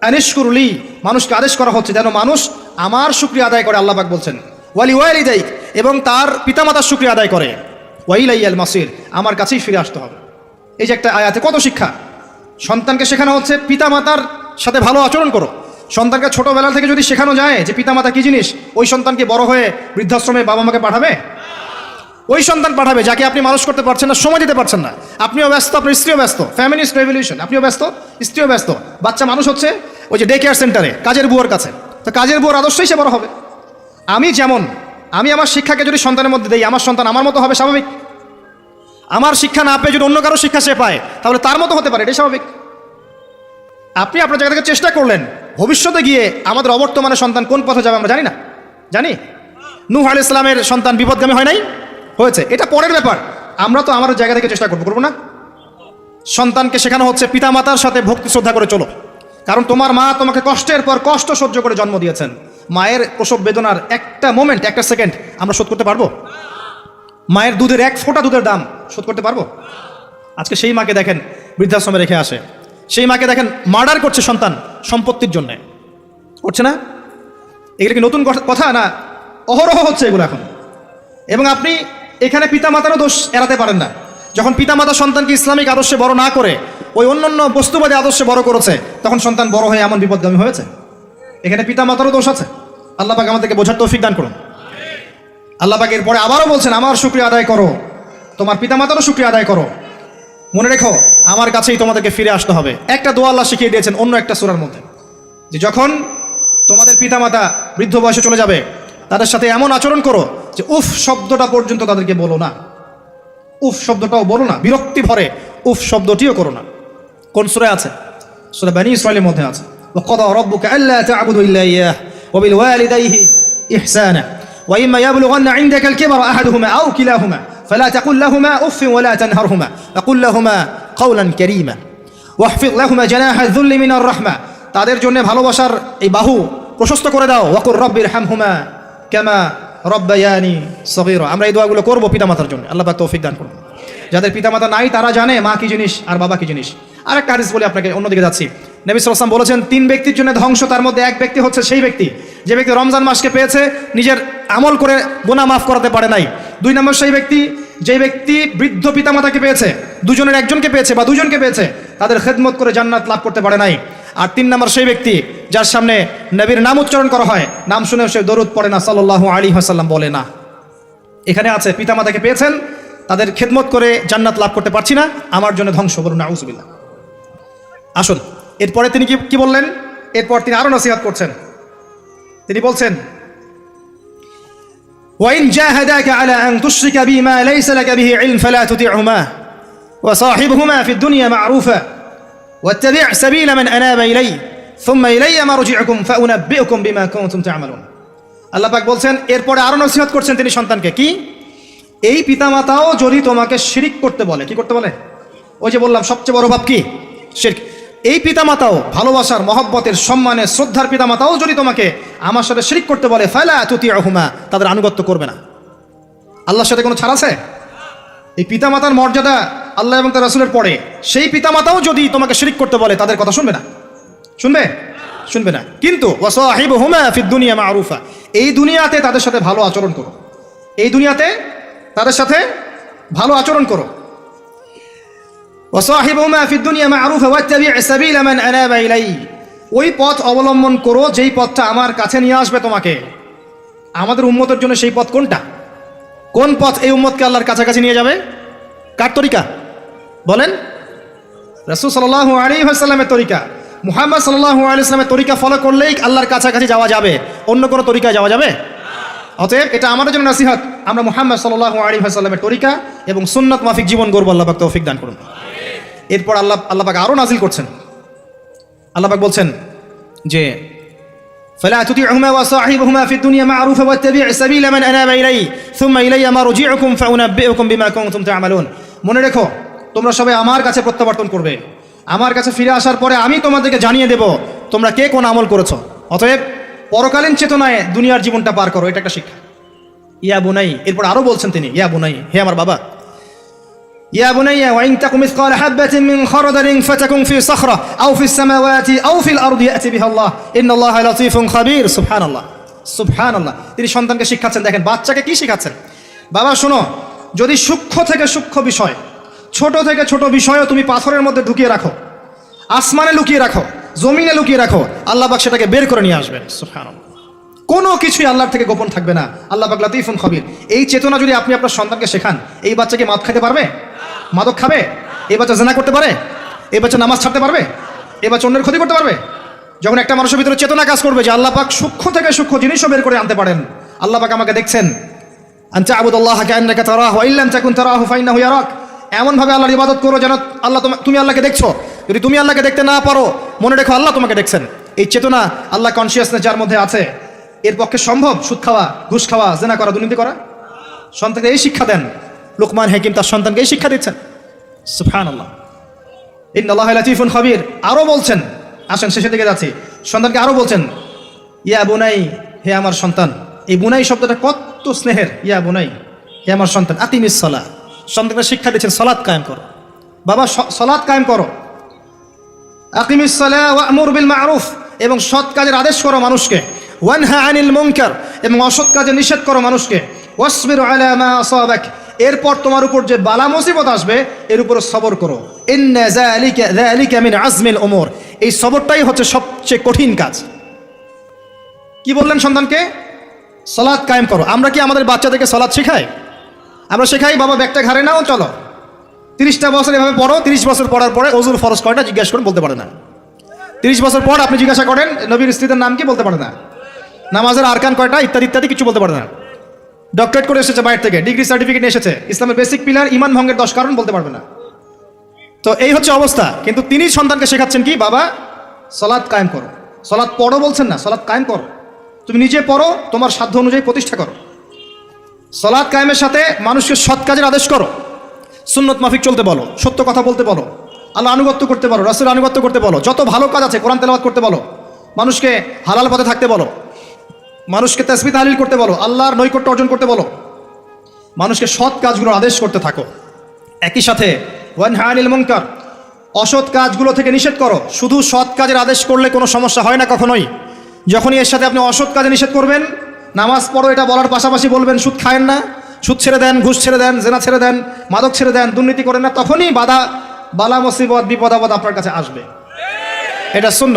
আনিশকুরুলি মানুষকে আদেশ করা হচ্ছে যেন মানুষ আমার শুক্রিয়া আদায় করে, আল্লাহ পাক বলছেন, ওয়ালি ওয়ালিদাইক এবং তার পিতামাতার শুক্রিয়া আদায় করে। ওয়াইলাইয়াল মাসির, আমার কাছেই ফিরে আসতে হবে। এই যে একটা আয়াতে কত শিক্ষা। সন্তানকে শেখানো হচ্ছে, পিতামাতার সাথে ভালো আচরণ করো। সন্তানকে ছোটবেলা থেকে যদি শেখানো যায় যে পিতামাতা কি জিনিস, ওই সন্তানকে বড় হয়ে বৃদ্ধাশ্রমে বাবা মাকে পাঠাবে? ওই সন্তান পাঠাবে যাকে আপনি মানুষ করতে পারছেন না, সময় দিতে পারছেন না। আপনিও ব্যস্ত, আপনার স্ত্রীও ব্যস্ত। ফ্যামিলিস্ট রেভলিউশন আপনিও ব্যস্ত, স্ত্রীও ব্যস্ত। বাচ্চা মানুষ হচ্ছে ওই যে ডে কেয়ার সেন্টারে কাজের বুয়ার কাছে। তো কাজের বুয়ার আদর্শই সে বড় হবে। আমি যেমন, আমি আমার শিক্ষাকে যদি সন্তানের মধ্যে দিই, আমার সন্তান আমার মতো হবে, স্বাভাবিক। আমার শিক্ষা না পেয়ে যদি অন্য কারও শিক্ষা সে পায়, তাহলে তার মতো হতে পারে, এটাই স্বাভাবিক। আপনি আপনার জায়গা থেকে চেষ্টা করলেন। ভবিষ্যতে গিয়ে আমাদের অবর্তমানের সন্তান কোন পথে যাবে আমরা জানি না। জানি? নূহ আল ইসলামের সন্তান বিপদগামী হয় নাই? হয়েছে। এটা পরের ব্যাপার। আমরা তো আমার জায়গা থেকে চেষ্টা করব করব না। সন্তানকে শেখানো হচ্ছে পিতামাতার সাথে ভক্তি শ্রদ্ধা করে চলো। কারণ তোমার মা তোমাকে কষ্টের পর কষ্ট সহ্য করে জন্ম দিয়েছেন। মায়ের প্রসব বেদনার একটা মোমেন্ট একটা সেকেন্ড আমরা শোধ করতে পারব? মায়ের দুধের এক ফোঁটা দুধের দাম শোধ করতে পারব? আজকে সেই মাকে দেখেন, বৃদ্ধাশ্রমে রেখে আসে। সেই মাকে দেখেন মার্ডার করছে সন্তান সম্পত্তির জন্যে। করছে না? এগুলো কি নতুন কথা- না অহরহ হচ্ছে এগুলো এখন? এবং আপনি এখানে পিতামাতারও দোষ এড়াতে পারেন না। যখন পিতামাতা সন্তানকে ইসলামিক আদর্শে বড় না করে, ওই অন্যান্য বস্তুবাদী আদর্শে বড় করেছে, তখন সন্তান বড় হয়ে এমন বিপদগামী হয়েছে? এখানে পিতামাতারও দোষ আছে। আল্লাহ পাক আমাদেরকে বোঝার তৌফিক দান করুন। আল্লাহ পাক এরপরে আবারও বলছেন, আমার শুক্রিয়া আদায় করো। তোমার পিতামাতারও শুক্রিয়া আদায় করো। মনে রেখো আমার কাছেই তোমাদেরকে ফিরে আসতে হবে একটা দোয়া আল্লাহ শিখিয়ে দিয়েছেন অন্য একটা সুরার মধ্যে যে যখন তোমাদের পিতামাতা বৃদ্ধ বয়সে চলে যাবে তাদের সাথে এমন আচরণ করো যে উফ শব্দটা পর্যন্ত তাদেরকে বলো না উফ শব্দটাও বলো না বিরক্তি ভরে উফ শব্দটিও করো না কোন সুরে আছে সুরে বানি ইসরায়েলের মধ্যে আছে وقضى ربك ألا تعبدوا إلا إياه وبالوالديه إحسانا وإما يبلغن عندك الكبر أحدهما أو كلاهما فلا تقل لهما أف ولا تنهرهما وقل لهما قولا كريما واحفظ لهما جناح الذل من الرحمة তাদের জন্য ভালোবাসার এই বাহু প্রশস্ত করে দাও ওয়াকুর রব্বির হামহুমা কেমা রব্বায়ানি সগীরা আমরা এই দোয়াগুলো করবো পিতামাতার জন্য আল্লাহ পাক তৌফিক দান করুন যাদের পিতামাতা নাই তারা জানে মা কি জিনিস আর বাবা কি জিনিস আর একটা হাদিস বলি আপনাকে অন্যদিকে যাচ্ছি নবী সাল্লাম বলেছেন তিন ব্যক্তির জন্য ধ্বংস তার মধ্যে এক ব্যক্তি হচ্ছে সেই ব্যক্তি যে ব্যক্তি রমজান মাসকে পেয়েছে নিজের আমল করে গোনা মাফ করাতে পারে নাই দুই নম্বর সেই ব্যক্তি যে ব্যক্তি বৃদ্ধ পিতামাতাকে পেয়েছে, দুজনের একজনকে পেয়েছে বা দুজনকে পেয়েছে, তাদের খেদমত করে জান্নাত লাভ করতে পারে নাই। আর তিন নম্বর সেই ব্যক্তি, যার সামনে নবীর নাম উচ্চারণ করা হয়, নাম শুনে সে দরুদ পড়ে না সাল্লাহ আলী হাসাল্লাম বলে না। এখানে আছে, পিতামাতাকে পেয়েছেন, তাদের খেদমত করে জান্নাত লাভ করতে পারছি না, আমার জন্য ধ্বংস বলুন আউজবিল্লা আসুন, এরপরে তিনি কি কি বললেন? এরপর তিনি আরও নসিহাত করছেন। তিনি বলছেন وإن جاهداك على أن تشرك بي ما ليس لك به علم فلا تطعهما وصاحبهما في الدنيا معروفا واتبع سبيل من أناب إلي ثم إلي مرجعكم فأنبئكم بما كنتم تعملون আল্লাহ পাক বলছেন এরপরে আরো নসিহত করছেন তিনি সন্তানকে কি এই পিতামাতাও যদি তোমাকে শিরিক করতে বলে কি করতে বলে ওই যে বললাম সবচেয়ে বড় ভাব কি শিরক এই পিতামাতাও ভালোবাসার, মহব্বতের সম্মানে শ্রদ্ধার পিতামাতাও যদি তোমাকে আমার সাথে শিরিক করতে বলে, ফালা তুতি আহুমা তাদের আনুগত্য করবে না। আল্লাহর সাথে কোনো ছাড় আছে? এই পিতামাতার মর্যাদা আল্লাহ এবং তার রাসুলের পরে, সেই পিতামাতাও যদি তোমাকে শিরিক করতে বলে, তাদের কথা শুনবে না? শুনবে? শুনবে না। কিন্তু ফিদ দুনিয়া মারুফা, এই দুনিয়াতে তাদের সাথে ভালো আচরণ করো। এই দুনিয়াতে তাদের সাথে ভালো আচরণ করো। ওয়াসাহিবহুমা ফিদ দুনিয়া মারুফা ওয়াত্তাবি' সাবিলা মান আনাবা ইলাই ওই পথ অবলম্বন করো, যেই পথটা আমার কাছে নিয়ে আসবে তোমাকে। আমাদের উম্মতের জন্য সেই পথ কোনটা? কোন পথ এই উম্মতকে আল্লাহর কাছাকাছি নিয়ে যাবে? কার তরিকা? বলেন। রসুল সাল্লাহ আলী আসাল্লামের তরিকা। মুহাম্মদ সাল্লাহ আলী ইসলামের তরিকা ফলো করলেই আল্লাহর কাছাকাছি যাওয়া যাবে। অন্য কোনো তরিকায় যাওয়া যাবে? অতএব এটা আমাদের জন্য নসিহত। আমরা মুহাম্মদ সাল্লাহ আলী আসাল্লামের তরিকা এবং সুন্নত মাফিক জীবন গর্ব, আল্লাহ তৌফিক দান করুন। এরপর আল্লাহ আল্লাহ পাক আরও নাজিল করছেন আল্লাহ পাক বলছেন যে فلا تطيعهما وصاحبهما في الدنيا معروفا واتبع سبيل من اناب الي ثم الي مرجعكم فانبئكم بما كنتم تعملون মনে রেখো তোমরা সবাই আমার কাছে প্রত্যাবর্তন করবে আমার কাছে ফিরে আসার পরে আমি তোমাদেরকে জানিয়ে দেব তোমরা কে কোন আমল করেছো অতএব পরকালীন চেতনায় দুনিয়ার জীবনটা পার করো এটা একটা শিক্ষা ইয়া বুনাই এরপর আরো বলছেন তিনি ইয়া বুনাই হে আমার বাবা يا بني وإن تك مثقال حبة من خردل فتكن في صخرة أو في السماوات أو في الأرض يأتي بها الله إن الله لطيف خبير سبحان الله সুবহান আল্লাহ তিনি সন্তানকে শিখাচ্ছেন দেখেন বাচ্চাকে কি শিখাচ্ছেন বাবা শোনো যদি সূক্ষ্ম থেকে সূক্ষ্ম বিষয় ছোট থেকে ছোট বিষয়ও তুমি পাথরের মধ্যে ঢুকিয়ে রাখো আসমানে লুকিয়ে রাখো জমিনে লুকিয়ে রাখো আল্লাহ পাক সেটাকে বের করে নিয়ে আসবেন সুবহান কোনো কিছুই আল্লাহর থেকে গোপন থাকবে না আল্লাহ পাক লাতিফুন খবির এই চেতনা যদি আপনি আপনার সন্তানকে শেখান এই বাচ্চাকে মাদ খেতে পারবে মাদক খাবে? এই বাচ্চা জেনা করতে পারে? এই বাচ্চা নামাজ ছাড়তে পারবে? এই বাচ্চা অন্যের ক্ষতি করতে পারবে? যখন একটা মানুষের ভিতরে চেতনা কাজ করবে যে আল্লাহ পাক সূক্ষ্ম থেকে সূক্ষ্ম জিনিসও বের করে আনতে পারেন, আল্লাহ পাক আমাকে দেখছেন। আনচা আবুদুল্লাহ কান্নাকা তারাহু ইল্লাম তাকুন তারাহু, ফাইন্নাহু ইয়ারাক। এমন ভাবে আল্লাহর ইবাদত করো যেন আল্লাহ তুমি আল্লাহকে দেখছ। যদি তুমি আল্লাহকে দেখতে না পারো, মনে রেখো আল্লাহ তোমাকে দেখছেন। এই চেতনা আল্লাহ কনসিয়াসনেস যার মধ্যে আছে, এর পক্ষে সম্ভব সুদ খাওয়া, ঘুষ খাওয়া, জেনা করা, দুর্নীতি করা? সন্তানকে এই শিক্ষা দেন। লোকমান হাকিম তার সন্তানকে এই শিক্ষা দিচ্ছেন। সুফান আল্লাহ খবির। আরও বলছেন। আসেন, শেষের দিকে যাচ্ছি। সন্তানকে আরও বলছেন, ইয়া বুনাই, হে আমার সন্তান। এই বুনাই শব্দটা কত স্নেহের। ইয়া বুনাই, হে আমার সন্তান আতিমিস সলা সন্তানকে শিক্ষা দিচ্ছেন সলাৎ কায়েম করো। বাবা, স- সলাৎ কায়েম করো। আকিমিস বিল মারুফ। এবং সৎ কাজের আদেশ করো মানুষকে। ওয়ানহা আনিল মুনকার। এবং অসৎ কাজে নিষেধ করো মানুষকে। ওয়াসবির আলা মা আসাবাক। এরপর তোমার উপর যে বালা মুসিবত আসবে, এর উপর সবর করো। আজমিল ওমর এই সবরটাই হচ্ছে সবচেয়ে কঠিন কাজ। কি বললেন সন্তানকে? সলাদ কায়েম করো। আমরা কি আমাদের বাচ্চাদেরকে সলাদ শেখাই? আমরা শেখাই, বাবা ব্যাগটা ঘাড়ে নাও, চলো। তিরিশটা বছর এভাবে পড়ো, তিরিশ বছর পড়ার পরে অজুর ফরজ কয়টা জিজ্ঞাসা করেন, বলতে পারে না। তিরিশ বছর পর আপনি জিজ্ঞাসা করেন, নবীর স্ত্রীদের নাম কি বলতে পারে না? নামাজের আরকান কয়টা, ইত্যাদি ইত্যাদি কিছু বলতে পারে না। ডক্টরেট করে এসেছে বাইরে থেকে ডিগ্রি সার্টিফিকেট এসেছে। ইসলামের বেসিক পিলার ইমান ভঙ্গের দশ কারণ বলতে পারবে না। তো এই হচ্ছে অবস্থা। কিন্তু তিনি সন্তানকে শেখাচ্ছেন কি? বাবা, সলাৎ কায়েম করো। সলাৎ পড়ো বলছেন না, সলাৎ কায়েম করো। তুমি নিজে পড়ো, তোমার সাধ্য অনুযায়ী প্রতিষ্ঠা করো। সলাৎ কায়েমের সাথে মানুষকে সৎ কাজের আদেশ করো। সুন্নত মাফিক চলতে বলো, সত্য কথা বলতে বলো, আল্লাহ আনুগত্য করতে বলো রাসুল আনুগত্য করতে বলো, যত ভালো কাজ আছে কোরআন তেলাওয়াত করতে বলো, মানুষকে হালাল পথে থাকতে বলো। মানুষকে তসবি তাহলিল করতে বলো, আল্লাহর নৈকট্য অর্জন করতে বলো। মানুষকে সৎ কাজগুলোর আদেশ করতে থাকো। একই সাথে ওয়ান হানিল মুনকার, অসৎ কাজগুলো থেকে নিষেধ করো। শুধু সৎ কাজের আদেশ করলে কোনো সমস্যা হয় না কখনোই। যখনই এর সাথে আপনি অসৎ কাজে নিষেধ করবেন, নামাজ পড়ো, এটা বলার পাশাপাশি বলবেন, সুদ খায়েন না। সুদ ছেড়ে দেন, ঘুষ ছেড়ে দেন, জেনা ছেড়ে দেন, মাদক ছেড়ে দেন, দুর্নীতি করেন না, তখনই বাধা, বালা, মুসিবত, বিপদ, আপদ আপনার কাছে আসবে। এটা শূন্য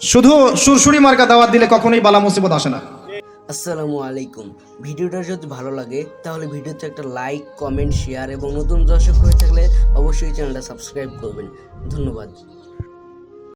শুধু সুরসুরি মার্কা দাওয়াত দিলে কখনোই বালা মুসিবত আসে না। আসসালামু আলাইকুম। ভিডিওটা যদি ভালো লাগে, তাহলে ভিডিওতে একটা লাইক কমেন্ট শেয়ার এবং নতুন দর্শক হয়ে থাকলে অবশ্যই চ্যানেলটা সাবস্ক্রাইব করবেন। ধন্যবাদ।